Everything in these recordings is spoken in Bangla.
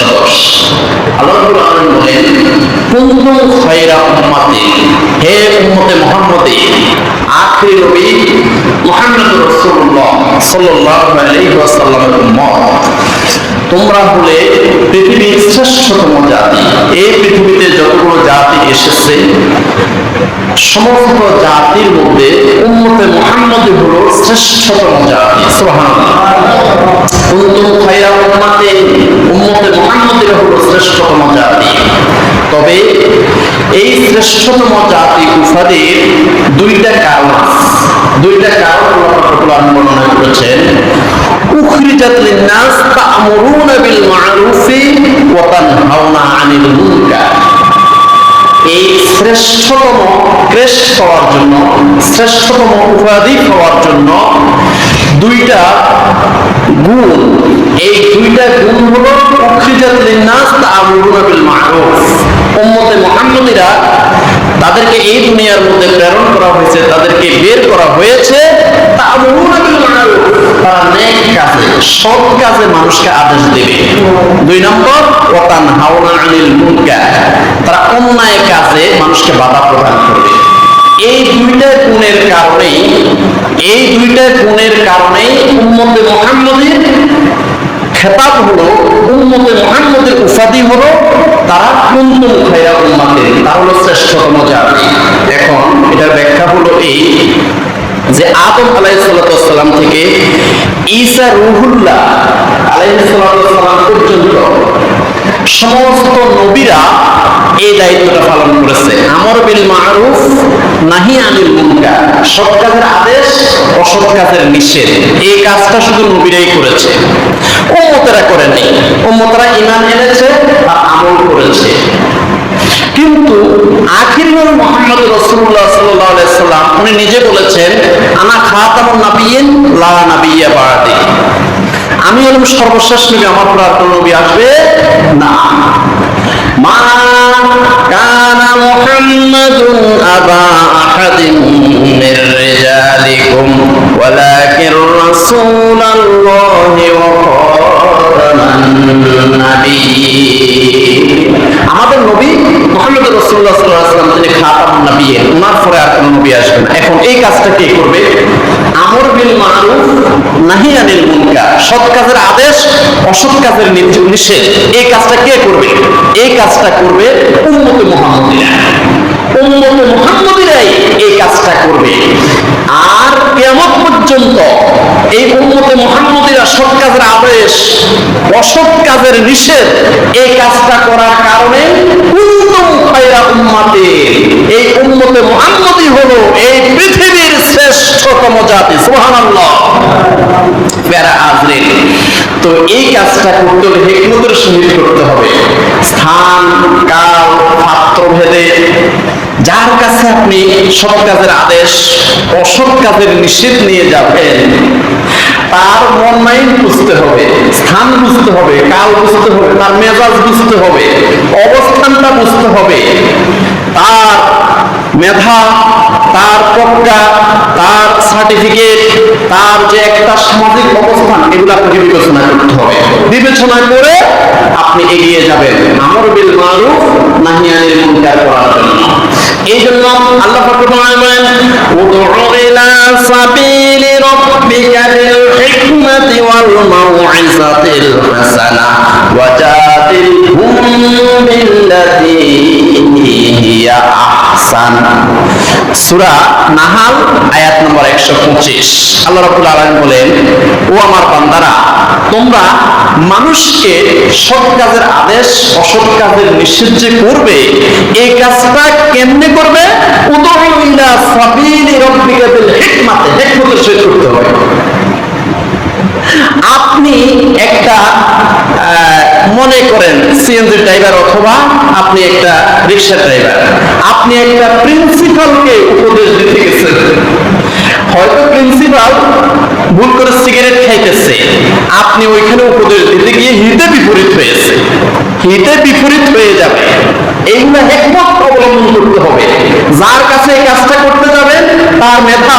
নম্বর 110 আল্লাহ রাব্বুল বলেন কুনতুম খায়রা উম্মাতি হে উম্মতে মুহাম্মদী আখির নবী মুহাম্মদ রাসূলুল্লাহ সাল্লাল্লাহু আলাইহি ওয়াসাল্লামের উম্মত তোমরা হলে পৃথিবীর শ্রেষ্ঠতম জাতি। এই পৃথিবীতে যতগুলো জাতি এসেছে, সমস্ত জাতির মধ্যে উম্মতে মুহাম্মদী হলো শ্রেষ্ঠতম জাতি। সুবহানাল্লাহ। তবে এই শ্রেষ্ঠতম জাতি উপাধির দুইটা দুইটা বর্ণনা করেছেন। উখরিজাত লিন-নাস তা'মুরুনা বিল মা'রুফি ওয়া তানহাউনা 'আনিল মুনকার। এই শ্রেষ্ঠতম ক্রেস্ট হওয়ার জন্য, শ্রেষ্ঠতম উপাধি হওয়ার জন্য দুইটা গুণ। এই দুইটা গুণ হলো উখরিজাত লিন-নাস তা'মুরুনা বিল মা'রুফ। উম্মতে মুহাম্মদীরা তাদেরকে এই দুনিয়ার মধ্যে প্রেরণ করা হয়েছে, তাদেরকে বের করা হয়েছে তা'মুরুনা বিল মা'রুফ। তারা নেক কাজে মানুষকে আদেশ দেবে। দুই নম্বর ওয়াতান হাওনা আনিল মুনকার। তারা অন্যায় কাজে মানুষকে বাধা প্রদান করবে। এই দুইটা গুণের কারণেই, এই দুইটা গুণের কারণেই উম্মতে মুহাম্মদের খেতাব হলো, উম্মতে মুহাম্মদের উপাধি হলো তারা কুন্তুম খায়রা উম্মাতে তারা হলো শ্রেষ্ঠতম জাতি। এখন এটার ব্যাখ্যা হলো এই যে আদম আলাইসাল্লাম থেকে ঈসা রুহুল্লাহ আলাইসাল্লাম পর্যন্ত সমস্ত নবীরা এই দায়িত্বটা পালন করেছে নাহি আনিল মুনকার সৎ কাজের আদেশ, অসৎ কাজের নিষেধ। এই কাজটা শুধু নবীরাই করেছে। উম্মতেরা করেনি উম্মতেরা ইমান এনেছে আর আমল করেছে। কিন্তু আখির মোহাম্মদ রসুল্লাহ সাল্লাহ সাল্লাম উনি নিজে বলেছেন, আনা খাতামুন নাবিয়িন লা নাবিয়্যা বাদি। আমি হলাম সর্বশেষ নবী, আমার পর আর কোনো নবী আসবে না। মা কানা মুহাম্মাদুন আবা আহাদিন মির রিজালিকুম, ওয়ালাকিন রাসূলুল্লাহি আমাদের নবী মোহাম্মদ রসুল্লাহ সাল্লাম তিনি খাতাম নবী ওনার পরে আর কোনো নবী আসবে না। এখন এই কাজটা কে করবে? আমর বিল মারুফ নাহি আনিল মুনকার। সৎ কাজের আদেশ, অসৎ কাজের নিষেধ। এই কাজটা কে করবে? এই কাজটা করবে উন্নত মুহাম্মদিরা উম্মতে মুহাম্মদিরাই এই কাজটা করবে। আর কেমন পর্যন্ত এই উম্মতে মুহাম্মদিরা সৎ কাজের আদেশ, অসৎ কাজের নিষেধ এই কাজটা করার কারণে কুনতুম খায়রা উম্মাতে এই উম্মতে মুহাম্মদি হলো এই পৃথিবীর শ্রেষ্ঠতম জাতি। সুবহানাল্লাহ। প্যারা আজরিন তো এই কাজটা করতে হলে হিকমতের সহিত করতে হবে। স্থান, কাল, পাত্র, ভেদে যার কাছে আপনি সৎ কাজের আদেশ, অসৎ কাজের নিষেধ নিয়ে যাবেন, তার মন মাইন্ড বুঝতে হবে, স্থান বুঝতে হবে, কাল বুঝতে হবে, তার মেজাজ বুঝতে হবে, অবস্থানটা বুঝতে হবে। তার মেধা, তার প্রজ্ঞা, তার সার্টিফিকেট তার যে একটা সামাজিক অবস্থান, এগুলো আপনাকে বিবেচনা করতে হবে। বিবেচনা করে আপনি এগিয়ে যাবেন। আমর বিল মারুফ, নাহি আনিল মুনকার করার জন্য। এই জন্য আল্লাহ ফাকরুল বলেন উদউ ইলা সাবিলি রাব্বিকা বিল হিকমাতি ওয়াল মাউইজাতিল হাসানা ওয়াজাদিলহুম বিল্লাতি হিয়া আহসান সূরা নাহাল, আয়াত নম্বর 125 আল্লাহ রাব্বুল আলম বলেন, ও আমার বান্দারা, তোমরা মানুষকে সৎ কাজের আদেশ, অসৎ কাজের নিষেধ যে করবে। এই কাজটা কেমনে করবে? উদউ ইলা সাবিলি রাব্বিকা বিল হিকমাতে। হিকমতের সহিত করতে হবে। আপনি একটা মনে করেন সিএনজি ড্রাইভার অথবা আপনি একটা রিক্সা ড্রাইভার আপনি একটা প্রিন্সিপালকে উপদেশ দিতে গেছেন। হয়তো প্রিন্সিপাল ভুল করে সিগারেট খাইতেছে। আপনি ওইখানে উপদেশ দিতে গিয়ে হিতে বিপরীত হয়েছে হিতে বিপরীত হয়ে যাবে। এইগুলো একমত অবলম্বন করতে হবে। যার কাছে এই কাজটা করতে যাবেন, তার মেধা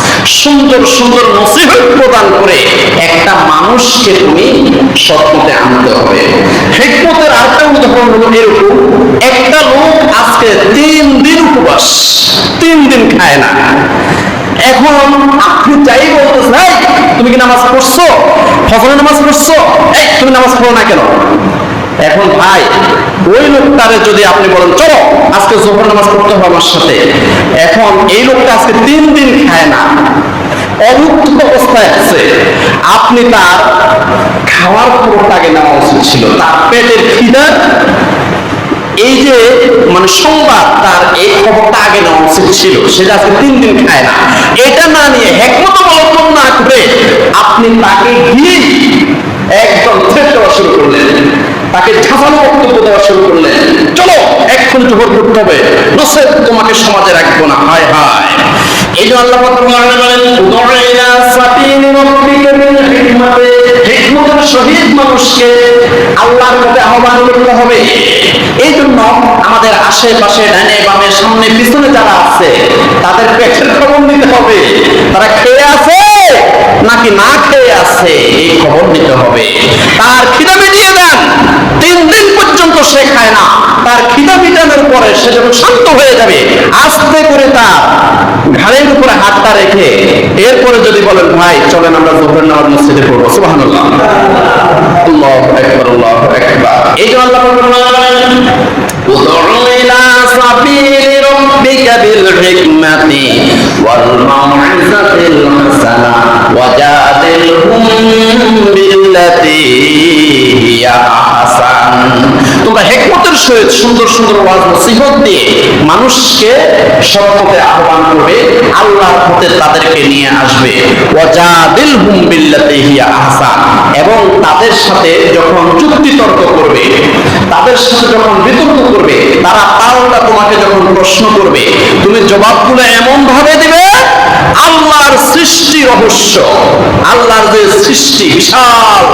সুন্দর সুন্দর নসিহত প্রদান করে একটা মানুষকে তুমি সৎপথে আনতে হবে। হিকমতের আরেকটা উদাহরণ হলো এরকম একটা লোক আজকে তিন দিন উপবাস তিন দিন খায় না। এখন আপনি চাই বলতেছেন "এই, তুমি কি নামাজ পড়ছো? ফজরের নামাজ পড়ছো? তুমি নামাজ পড়ো না কেন? এখন ভাই, ওই লোকটারে যদি আপনি বলেন, চলো, আজকে জোহর নামাজ পড়তে হবে আমার সাথে। এখন এই লোকটা আজকে তিন দিন খায় না। অমুক্ত অবস্থায় আছে। আপনি তার খাওয়ার খবরটা আগে নেওয়া উচিত ছিল। তার পেটের খিদা, এই যে মানে সংবাদ, তার এই খবরটা আগে নেওয়া উচিত ছিল। সেটা আজকে তিন দিন খায় না। এটা না নিয়ে হেকমত অবলম্বন না করে আপনি তাকে গিয়ে একদম শুরু করলেন। তাকে ঝাঁসানো বক্তব্য দেওয়া শুরু করলেন। চলো এখন জোহর করতে হবে। নসেদ তোমাকে সমাজে রাখব না। হায় হায়। এই জন্য আল্লাহ বলেন ইলা সাবিলি রাব্বিকা বিল হিকমাতি। হিকমতের সহিত মানুষকে আল্লাহর পথে আহ্বান করতে হবে। এই জন্য আমাদের আশেপাশে ডানে বামে সামনে পিছনে যারা আছে, তাদের পেটের খবর নিতে হবে। তারা খেয়ে আছে নাকি না খেয়ে আছে, এই খবর নিতে হবে। তার খিদা মিটিয়ে দেন। তিন দিন পর্যন্ত সে খায় না। তার খিদা মিটানোর পরে সে যখন শান্ত হয়ে যাবে। আস্তে করে তার ঘাড়ের উপরে হাতটা রেখে এরপরে যদি বলেন, ভাই, চলেন আমরা জোহরের নামাজ মসজিদে পড়ব। সুবহানাল্লাহ। আল্লাহু আকবার আল্লাহু আকবার। এই জন্য আল্লাহ বলেন উদউ তোমরা হিকমতের সহিত সুন্দর সুন্দর দিয়ে মানুষকে সৎপথে আহ্বান করবে, আল্লাহর পথে তাদেরকে নিয়ে আসবে। ওয়াজাদিলহুম বিল্লাতি হিয়া আহসান এবং তাদের সাথে যখন যুক্তি তর্ক করবে তাদের সাথে যখন বিতর্ক করবে, তারা পাল্টা তোমাকে যখন প্রশ্ন করবে, তুমি জবাবগুলো এমন ভাবে দিবে আল্লাহর সৃষ্টি রহস্য। আল্লাহর যে সৃষ্টি, বিশাল,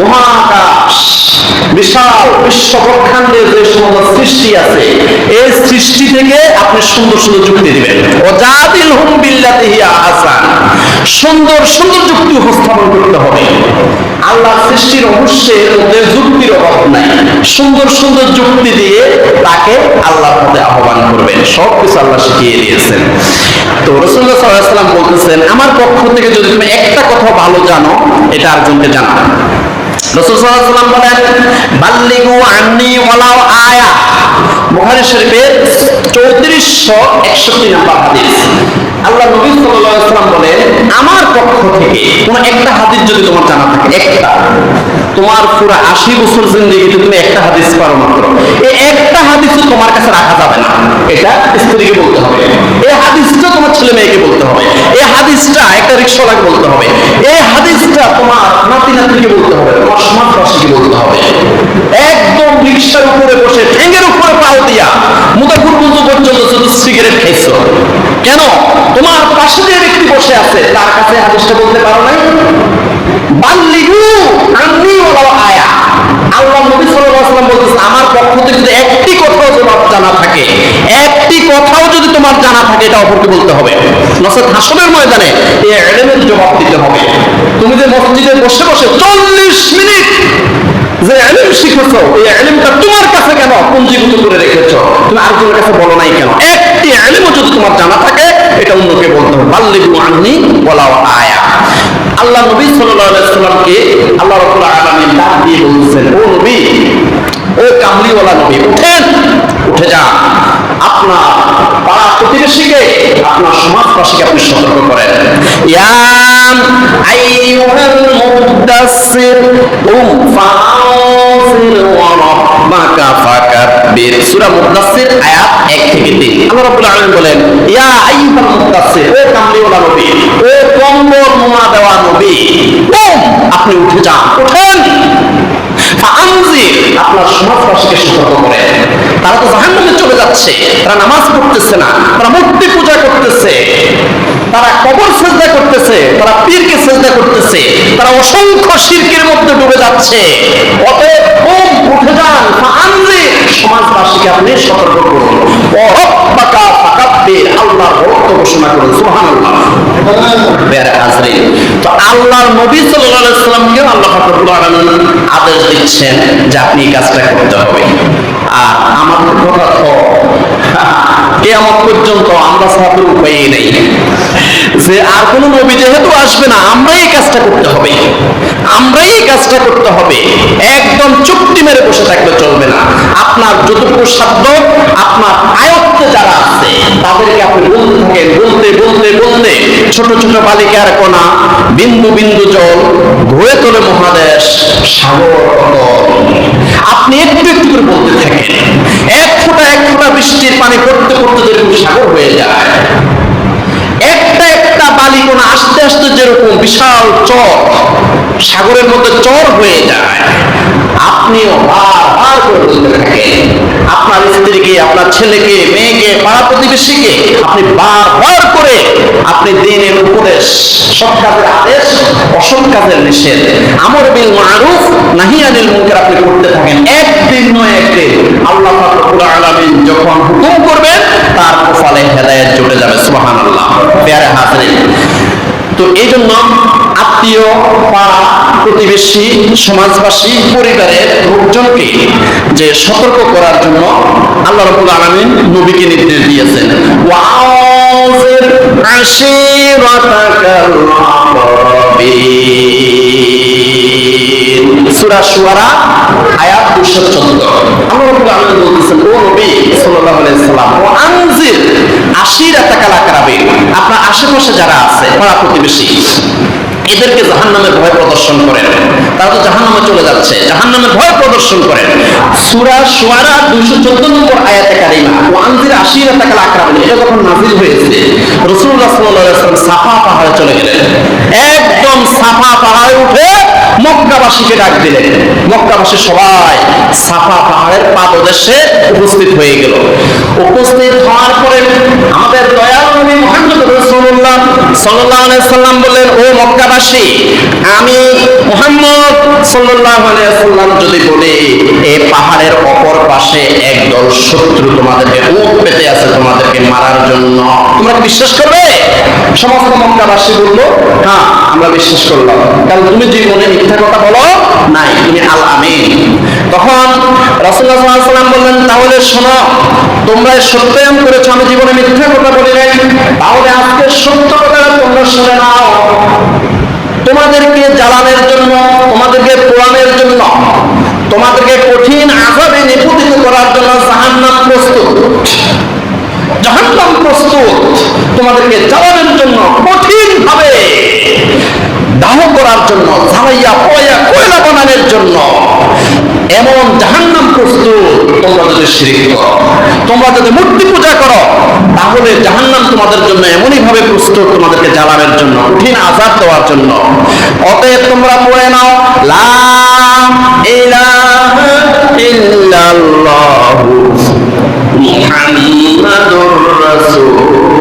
মহাকাশ, বিশাল বিশ্ব ব্রহ্মাণ্ডের যে সমস্ত সৃষ্টি আছে, এই সৃষ্টি থেকে আপনি সুন্দর সুন্দর যুক্তি দিবেন। ও জাদিল হুম বিল্লাতি হিয়া আহসান সুন্দর সুন্দর যুক্তি উপস্থাপন করতে হবে। আল্লাহ সৃষ্টির রহস্যের মধ্যে যুক্তির অভাব নাই। সুন্দর সুন্দর যুক্তি দিয়ে তাকে আল্লাহর পথে আহ্বান করবেন। সব কিছু আল্লাহ শিখিয়ে দিয়েছেন। তো রসুল্লাহ সাল্লাম বলতেছেন, আমার পক্ষ থেকে যদি তুমি একটা কথা ভালো জানো, এটা আরেকজনকে জানো রসুল সাল্লাম বলেন, বাল্লিগু আন্নি ওলাও আয়া। বুখারী শরীফের চৌত্রিশশো একষট্টি নাম্বার হাদিস। আল্লাহ নবী আলাইহি বলেন, আমার পক্ষ থেকে কোন একটা হাদিস যদি তোমার জানা থাকে, একটা, তোমার পুরো আশি বছর জিন্দগিতে তুমি একটা হাদিস পারো মাত্র এই একটা হাদিসও তোমার কাছে রাখা যাবে না। এটা স্ত্রীকে বলতে হবে, এই হাদিসটা তোমার ছেলে মেয়েকে বলতে হবে, এই হাদিসটা একটা রিক্সাওয়ালাকে বলতে হবে, এই হাদিসটা তোমার নাতি নাতিকে বলতে হবে, তোমার সমাজবাসীকে বলতে হবে। একদম রিক্সার উপরে বসে ঠেঙ্গের উপরে পাল দিয়া মুদাফুর বন্ধু পর্যন্ত শুধু সিগারেট খাইছো। কেন? তোমার পাশে যে ব্যক্তি বসে আছে, তার কাছে হাদিসটা বলতে পারো নাই? বাল্লিগু আন্নি ওয়ালাউ আয়া। আল্লাহ নবী সাল্লাল্লাহু আলাইহি বলতেছেন, আমার পক্ষ থেকে যদি একটি কথাও জবাব জানা থাকে, একটি কথাও যদি তোমার জানা থাকে, এটা অপরকে বলতে হবে। নসত হাসনের ময়দানে এই এলেমের জবাব দিতে হবে। তুমি যে মসজিদে বসে বসে চল্লিশ মিনিট যে এলিম শিখেছো, এই এলিমটা তোমার কাছে কেন? পঞ্জীভূত করে রেখেছো? তুমি আরেকজনের কাছে বলো নাই কেন? একটি এলিমও যদি তোমার জানা থাকে, এটা অন্যকে বলতে হবে। বাল্লিগু আননি বলাও আয়া। আল্লাহ নবী সাল্লামকে আল্লাহ রাব্বুল আলামিন ডাক দিয়ে বলছেন, ও নবী, ও কামলিওয়ালা নবী, উঠেন, উঠে যান আপনার পাড়া প্রতিবেশীকে, আপনার সমাজবাসীকে আপনি সতর্ক করেন। ইয়াম আইয়ুহাল মুদাসসির, কুম ফাআসির ওয়া রাব্বাকা ফাকাব্বির সূরা মুদাসসির আয়াত 1 থেকে 3 আল্লাহ রাব্বুল আলামিন বলেন আইয়ুহাল মুদাসসির, ও কামলিওয়ালা নবী, ও কম্বল মোয়া দেওয়া নবী কুম আপনি উঠে যান, উঠেন। আপনার সমাজবাসীকে সতর্ক করেন। তারা তো জাহান্নামে চলে যাচ্ছে, তারা নামাজ পড়তেছে না, তারা মূর্তি পূজা করতেছে, তারা কবর সেজদা করতেছে, তারা পীরকে সেজদা করতেছে, তারা অসংখ্য শিরকের মধ্যে ডুবে যাচ্ছে। অতএব ওম উঠে যান। আনলে সমাজবাসীকে আপনি সতর্ক করুন। ও রব্বাকা ফাকাব্বির, আল্লাহর বরত্ব ঘোষণা করুন। সুবহানাল্লাহ। আল্লাহ আদেশ দিচ্ছেন যে আপনি এই কাজটা করতে হবে। আর আমার কথা তো কেয়ামত পর্যন্ত আমরা ছাড়া উপায়ই নেই। যে আর কোন নবী যেহেতু আসবে না, আমরাই এই কাজটা করতে হবে। আমরাই এই কাজটা করতে হবে। একদম চুক্তি মেরে বসে থাকলে চলবে না। আপনার যতটুকু সাধ্য, আপনার আয়ত্তে যারা আছে, তাদেরকে আপনি বলতে থাকেন, বলতে বলতে বলতে ছোট ছোট বালিকার কোনা বিন্দু বিন্দু জল ঘুরে তোলে মহাদেশ, সাগর আপনি একটু একটু করে বলতে থাকেন। বৃষ্টির করতে পড়তে যেরকম সাগর হয়ে যায়, একটা একটা বালিকোনা আস্তে আস্তে যেরকম বিশাল চর সাগরের মধ্যে চর হয়ে যায়। আপনিও বারবার করে বলতে থাকেন, আপনার স্ত্রীকে, আপনার ছেলেকে, মেয়েকে, পাড়া প্রতিবেশীকে আপনি বারবার করে আপনি দিনের উপদেশ সৎ কাজের আদেশ, অসৎ কাজের নিষেধ, আমর বিল মারুফ নাহিয়ানিল মুনকার আপনি করতে থাকেন। একদিন নয় একদিন আল্লাহ রব্বুল আলামিন যখন হুকুম করবেন, তার কপালে হেদায়েত জুড়ে যাবে, সুবহানাল্লাহ। পেয়ারে হাজরিন। তো এই জন্য আত্মীয় পাড়া প্রতিবেশী সমাজবাসী পরিবারের লোকজনকে যে সতর্ক করার জন্য আল্লাহ রাব্বুল আলামিন নবীকে নির্দেশ দিয়েছেন। সূরা আয়াত 214 আল্লাহ রাব্বুল আলামিন ও নবী সাল্লাল্লাহু আলাইহি সাল্লাম ও আনজির আশীরাতাকাল আকরাবিন আপনার আশেপাশে যারা আছে পাড়া প্রতিবেশী। এদেরকে জাহান নামে ভয় প্রদর্শন করেন। তারা তো জাহান নামে চলে যাচ্ছে জাহান নামে ভয় প্রদর্শন করেন। সুরা সোয়ারা দুইশো চোদ্দ নম্বর আয়াতে কারিমা ওয়ানজির আশি রাতাকাল আক্রান্ত এটা যখন নাজিল হয়েছে রসুল্লাহ সাল্লাল্লাহু সাফা পাহাড়ে চলে গেলেন। একদম সাফা পাহাড়ে উঠে মক্কাবাসীকে ডাক দিলেন। মক্কাবাসী সবাই সাফা পাহাড়ের পাদদেশে উপস্থিত হয়ে গেল। উপস্থিত হওয়ার পরে আমাদের দয়াল নবী মুহাম্মদ সাল্লাম বললেন, ও মক্কাবাসী, আমি মুহাম্মদ আলাইহি সাল্লাম যদি বলি এই পাহাড়ের অপর পাশে একদল শত্রু তোমাদেরকে উঠ পেতে আছে, তোমাদেরকে মারার জন্য। তোমরা বিশ্বাস করবে? সমস্ত মক্কাবাসী বলল হ্যাঁ আমরা বিশ্বাস করলাম। কারণ তুমি জীবনে মিথ্যা কথা বলো, নাই, তুমি আল আমিন তখন সাল্লাল্লাহু সাল্লাম বললেন, তাহলে শোনো, তোমরা সত্যায়ন করেছ, আমি জীবনে মিথ্যা কথা বলি নাই। তাহলে আজকে সত্য কথাটা তোমরা শুনে নাও। তোমাদেরকে জ্বালানোর জন্য, তোমাদেরকে পোড়ানোর জন্য, তোমাদেরকে কঠিন আজাবে নিপতিত করার জন্য জাহান্নাম প্রস্তুত। জাহান্নাম প্রস্তুত। তোমাদেরকে জ্বালানোর জন্য কঠিন ভাবে দাহ করার জন্য, জ্বালাইয়া পয়া কয়লা বানানোর জন্য এমন জাহান্নাম প্রস্তুত তোমরা যদি শিরিক করো, তোমরা যদি মূর্তি পূজা করো, তাহলে জাহান্নাম তোমাদের জন্য এমনই ভাবে প্রস্তুত তোমাদেরকে জ্বালানোর জন্য, কঠিন আজাদ দেওয়ার জন্য। অতএব তোমরা পড়ে নাও, লা ইলাহা মুহাম্মাদুর রাসূলুল্লাহ।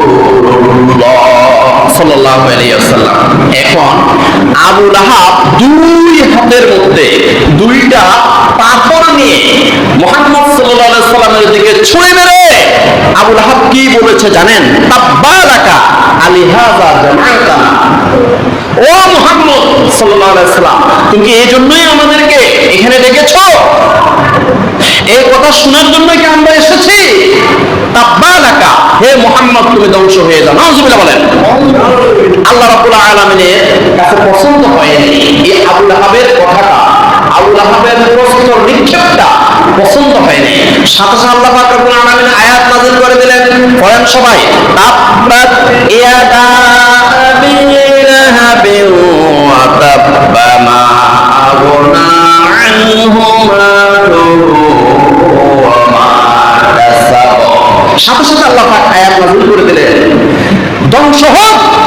আলাইহি এখন আবু লাহাব দুই হাতের মধ্যে দুইটা পাথর নিয়ে মোহাম্মদ সাল্লাহ সাল্লামের দিকে ছুঁড়ে মেরে আবু লাহাব কি বলেছে জানেন? তাব্বালাকা আলিহাজা জামাতানা ও মুহাম্মদ সাল্লাম তুমি কি এই জন্যই আমাদেরকে এখানে ডেকেছো? এই কথা শোনার জন্য কি আমরা এসেছি? তাব্বালাকা, হে মুহাম্মদ, তুমি ধ্বংস হয়ে যাও। বলেন। আল্লাহ রাব্বুল আলামিনের কাছে পছন্দ হয়নি এই আহাবের কথাটা। আবুল আহাবের প্রশ্ন নিক্ষেপটা পছন্দ হয়নি সাথে সাথে আল্লাহ পাক রব্বুল আলামিন আয়াত নাযিল করে দিলেন। পড়েন সবাই, তাব্বাত ইয়াদা আগনা আনহু মালুহু ওয়া মা কাসাব সাথে সাথে আল্লাহ পাক আয়াত নাযিল করে দিলেন। ধ্বংস হোক।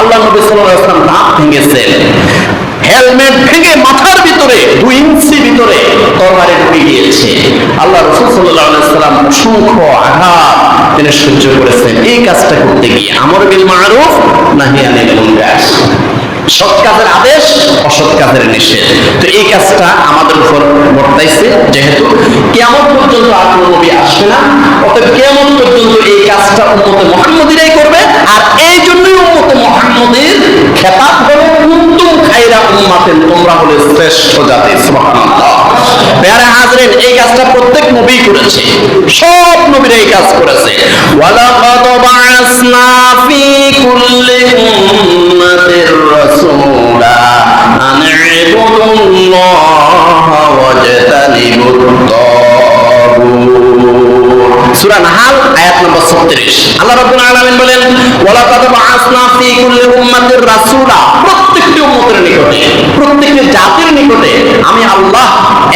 আল্লাহ নবী সাল্লাল্লাহু আলাইহি দাঁত ভেঙেছেন। হেলমেট ভেঙে মাথার ভিতরে, দুই ইঞ্চি ভিতরে তরবারি ঢুকে গিয়েছে আল্লাহ রসুল আলাইহি সাল্লাম অসংখ্য আঘাত তিনি সহ্য করেছেন। এই কাজটা করতে গিয়ে আমর বিল মারুফ নাহি আনিল মুনকার। সৎ কাজের আদেশ, অসৎ কাজের নিষেধ। তো এই কাজটা আমাদের উপর বর্তাইছে, যেহেতু কেমন পর্যন্ত আর কোনো নবী আসবে না, অতএব কেমন পর্যন্ত এই কাজটা উম্মতে মোহাম্মদিরাই করবে, আর এই জন্যই মোহাম্মদের এই কাজটা প্রত্যেক নবী করেছে, সব নবীরা এই কাজ করেছে। ওয়ালাকাদ বাআসনা ফি কুল্লি উম্মাতির রাসূলা আন ইবুদুল্লাহ ওয়াজতানিবুত সূরা নাহাল, আয়াত নম্বর 36 আল্লাহ রাব্বুল আলামিন বলেন, ওয়ালাকাদ বাআসনা ফি কুল্লি উম্মাতির রাসূলা। প্রত্যেকটি উম্মতের নিকটে, প্রত্যেকটি জাতির নিকটে আমি আল্লাহ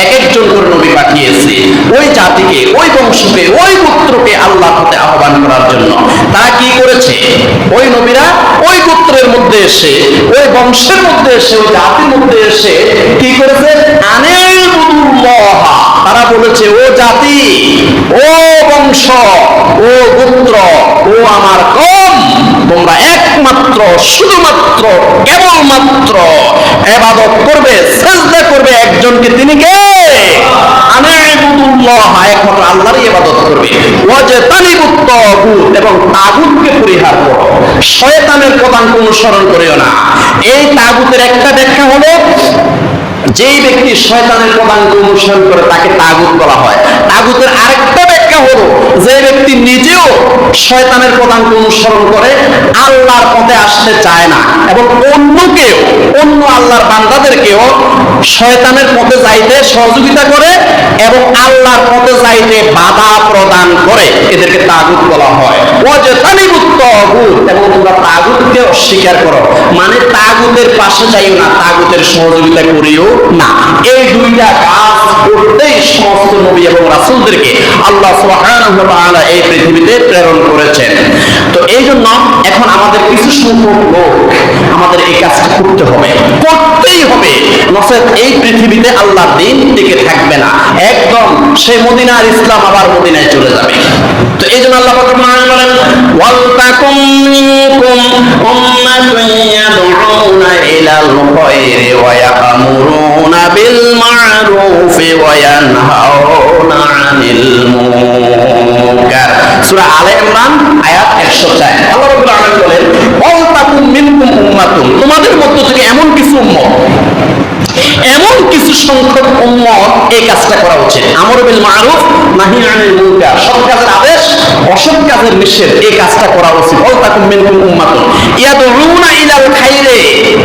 এক একজন করে নবী পাঠিয়েছি। ওই জাতিকে, ওই বংশকে, ওই গোত্রকে আল্লাহ হতে আহ্বান করার জন্য। তারা কি করেছে? ওই নবীরা ওই গোত্রের মধ্যে এসে, ওই বংশের মধ্যে এসে, ওই জাতির মধ্যে এসে কি করেছে? বুদুল্লাহ তারা বলেছে, ও জাতি, ও বংশ, ও গোত্র ও আমার কম। তোমরা একমাত্র, শুধুমাত্র, কেবলমাত্র এবাদত করবে, সেজদা করবে একজনকে তিনি কে? একমাত্র আল্লাহরই ইবাদত করবে। ওয়াজতানিবুত তাগুত এবং তাগুতকে পরিহার করো। শয়তানের পদাঙ্ক অনুসরণ করিও না। এই তাগুতের একটা ব্যাখ্যা হলো যেই ব্যক্তি শয়তানের পদাঙ্ক অনুসরণ করে, তাকে তাগুত বলা হয়। তাগুতের আরেকটা ব্যাখ্যা হলো, যে ব্যক্তি নিজেও শয়তানের পদাঙ্ক অনুসরণ করে, আল্লাহর পথে আসতে চায় না, এবং অন্যকেও, অন্য আল্লাহর বান্দাদেরকেও শয়তানের পথে যাইতে সহযোগিতা করে এবং আল্লাহর পথে যাইতে বাধা প্রদান করে। এদেরকে তাগুত বলা হয়। ও যে এবং তোমরা তাগুতকে অস্বীকার করো। মানে তাগুতের পাশে যাইও না, তাগুতের সহযোগিতা করিও না। এই দুইটা কাজ করতেই সমস্ত নবী এবং রাসূলদেরকে আল্লাহ সুবহানাহু এই পৃথিবীতে প্রেরণ করেছেন। তো এই জন্য এখন আমাদের কিছু সংখ্যক লোক আমাদের এই কাজটা করতে হবে। করতেই হবে। নচেত এই পৃথিবীতে আল্লাহ দিন টিকে থাকবে না। একদম সেই মদিনার ইসলাম আবার মদিনায় চলে যাবে। তো এই জন্য আল্লাহ বলেন ওয়াল তাকুম মিনকুম উম্মাতুন ইয়াদউনা ইলাল খায়রি ওয়া ইয়া'মুরুনা বিল মা'রুফি ওয়া ইয়ানহাউনা আনিল মুনকার। সূরা আলে ইমরান, আয়াত 104 আল্লাহ রাব্বুল আলামিন বলেন ওয়াল মিনকুম উম্মাতুন। তোমাদের মধ্য থেকে এমন কিছু উম্মত এমন কিছু সংখ্যক উম্মত এই কাজটা করা উচিত। আমর বিল মারুফ, নাহি আনিল মুনকার। সৎ কাজের আদেশ, অসৎ কাজের নিষেধ এই কাজটা করা উচিত। ওয়াল তাকুম মিনকুম উম্মাতুন। ইয়াদউনা ইলাল খাইরে।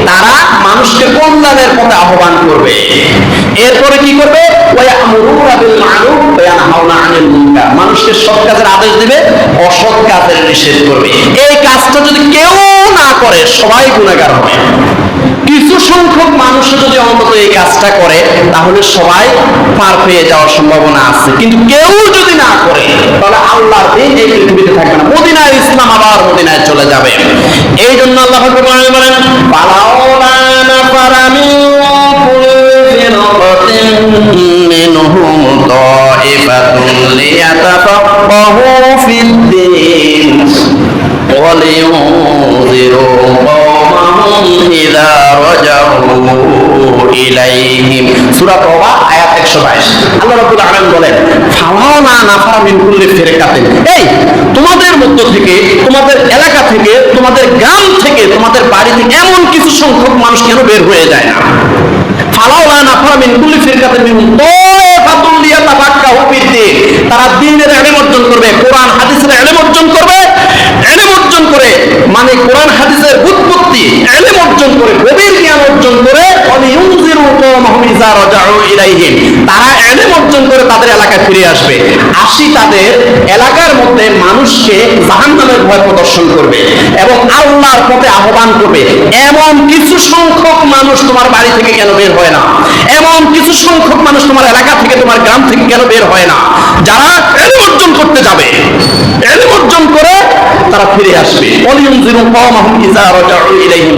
তারা মানুষকে কল্যাণের পথে আহ্বান করবে। এরপরে কি করবে? ওয়া আমরুনা বিল মারুফ ওয়া ইয়ানহাউনা আনিল মুনকার। মানুষকে সৎ কাজের আদেশ দিবে, অসৎ কাজের নিষেধ করবে। এই কাজটা যদি কেউ না করে, সবাই গুনাহগার হবে। কিছু সংখ্যক মানুষ যদি অন্তত এই কাজটা করে তাহলে সবাই পার পেয়ে যাওয়ার সম্ভাবনা আছে কিন্তু কেউ যদি না করে তাহলে আল্লাহর দিন এই পৃথিবীতে থাকবে না মদিনার ইসলাম আবার মদিনায় চলে যাবে এই জন্য আল্লাহ পাক বলেন পালাওলা নাফারা মিন কুল্লি ফিরকাতিন মিনহুম তাইফাতুন লিয়াতাফাক্কাহু ফিদ-দীন ولينذروا قومهم إذا رجعوا إليهم সূরা তওবা আয়াত 122 আল্লাহ রাব্বুল আলামিন বলেন ফাওয়ানা নাফারা মিন কুল্লি ফিরকাতিন এই তোমাদের মধ্য থেকে তোমাদের এলাকা থেকে তোমাদের গ্রাম থেকে তোমাদের বাড়ি থেকে এমন কিছু সংখ্যক মানুষ কেন বের হয়ে যায় না ফালাওলা নাফারা মিন কুল্লি ফিরকাতিন মিনহুম তাইফাতুন লিয়াতাফাক্কাহু ফিদ-দীন তারা দ্বীনের ইলম অর্জন করবে কোরআন হাদিসের ইলম অর্জন করবে ইলম অর্জন করে মানে কোরআন হাদিসের উৎপত্তি ইলম অর্জন করে, গভীর জ্ঞান অর্জন করে তারা ইলম অর্জন করে তাদের এলাকায় ফিরে আসবে। আসি তাদের এলাকার মধ্যে মানুষকে জাহান্নামের ভয় প্রদর্শন করবে এবং আল্লাহর পথে আহ্বান করবে। এমন কিছু সংখ্যক মানুষ তোমার বাড়ি থেকে কেন বের হয় না? এমন কিছু সংখ্যক মানুষ তোমার এলাকা থেকে, তোমার গ্রাম থেকে কেন বের হয় না? যারা এলম অর্জন করতে যাবে, এলম অর্জন করে তারা ফিরে আসবে।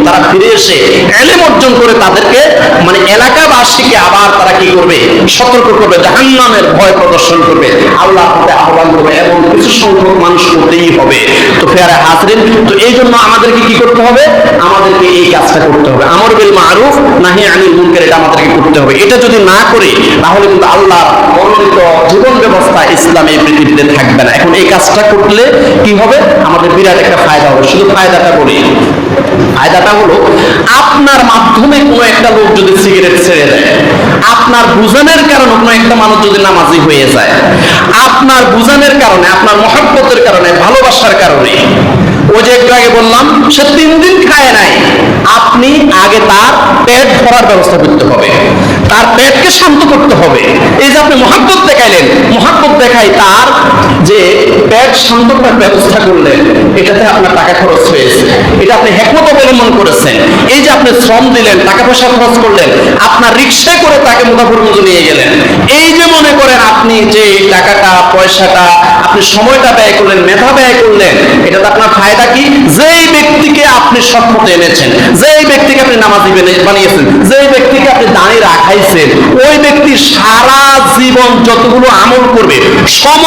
তারা ফিরে এসে এলম অর্জন করে তাদেরকে মানে এলাকাবাসীকে আবার তারা কি করবে? সতর্ক করবে, জাহান্নামের ভয় প্রদর্শন করবে। আল্লাহ আহ্বান করবে এমন কিছু সংখ্যক মানুষ করতেই হবে। তো ফেয়ারে হাজরিন, তো এই জন্য আমাদেরকে কি করতে হবে? আমাদেরকে এই কাজটা করতে হবে। আমর বিল মারুফ, নাহি আনিল মুনকার, এটা আমাদেরকে করতে হবে। এটা যদি না করে, তাহলে কিন্তু আল্লাহ মনোনীত জীবন ব্যবস্থা ইসলাম এই পৃথিবীতে থাকবে না। এখন এই কাজটা করলে কি হবে? আমাদের বিরাট একটা ফায়দা হবে। শুধু ফায়দাটা বলি, ফায়দাটা হলো আপনার মাধ্যমে কোনো একটা লোক যদি সিগারেট ছেড়ে দেয়, আপনার বুঝানোর কারণে কোনো একটা মানুষ যদি নামাজি হয়ে যায়। আপনার বুঝানোর কারণে, আপনার মহব্বতের কারণে, ভালোবাসার কারণে। ওই যে একটু আগে বললাম, সে তিন দিন খায় নাই। আপনি আগে তার পেট ভরার ব্যবস্থা করতে হবে। তার পেটকে শান্ত করতে হবে। এই যে আপনি মহাব্বত দেখাইলেন, মহাব্বত দেখাই তার যে পেট শান্ত করার ব্যবস্থা করলেন, এটাতে আপনার টাকা খরচ হয়েছে। এটা আপনি হেকমত অবলম্বন করেছেন। এই যে আপনি শ্রম দিলেন, টাকা পয়সা খরচ করলেন, আপনার রিক্সায় করে তাকে মুদাফুর মতো নিয়ে গেলেন। এই যে মনে করেন আপনি যে টাকাটা পয়সাটা, আপনি সময়টা ব্যয় করলেন, মেধা ব্যয় করলেন এটাতে আপনার ফায়দা কি? যেই ব্যক্তিকে আপনি সম্মত এনেছেন, যেই ব্যক্তিকে আপনি নামাজি বেনে- বানিয়েছেন, যেই দাঁড়িয়ে রাখাইছেন, ওই ব্যক্তি সারা জীবন যতগুলো আমল করবে সম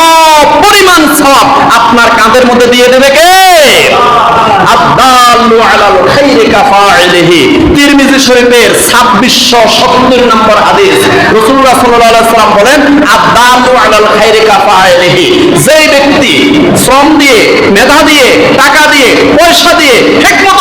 পরিমাণ সব আপনার কাঁধের মধ্যে দিয়ে দেবে কে? আলাল খাইরি কাফাইলিহি তিরমিজি শরীফের 2670 নম্বর হাদিস, রাসূলুল্লাহ সাল্লাম বলেন আদাল্লু আলাল খাইরি কাফাইলিহি যেই ব্যক্তি শ্রম দিয়ে, মেধা দিয়ে, টাকা দিয়ে, পয়সা দিয়ে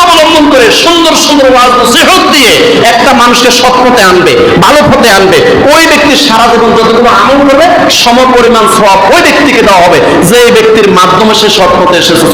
অবলম্বন করে সুন্দর সুন্দর দিয়ে একটা মানুষকে সৎ পথে আনবে, ভালো পথে আনবে। ওই ব্যক্তি সারা জীবন যতটুকু আমল করবে সম পরিমাণ সব ওই ব্যক্তিকে দেওয়া হবে। যে ব্যক্তির মাধ্যমে সে সৎ পথে এসেছে।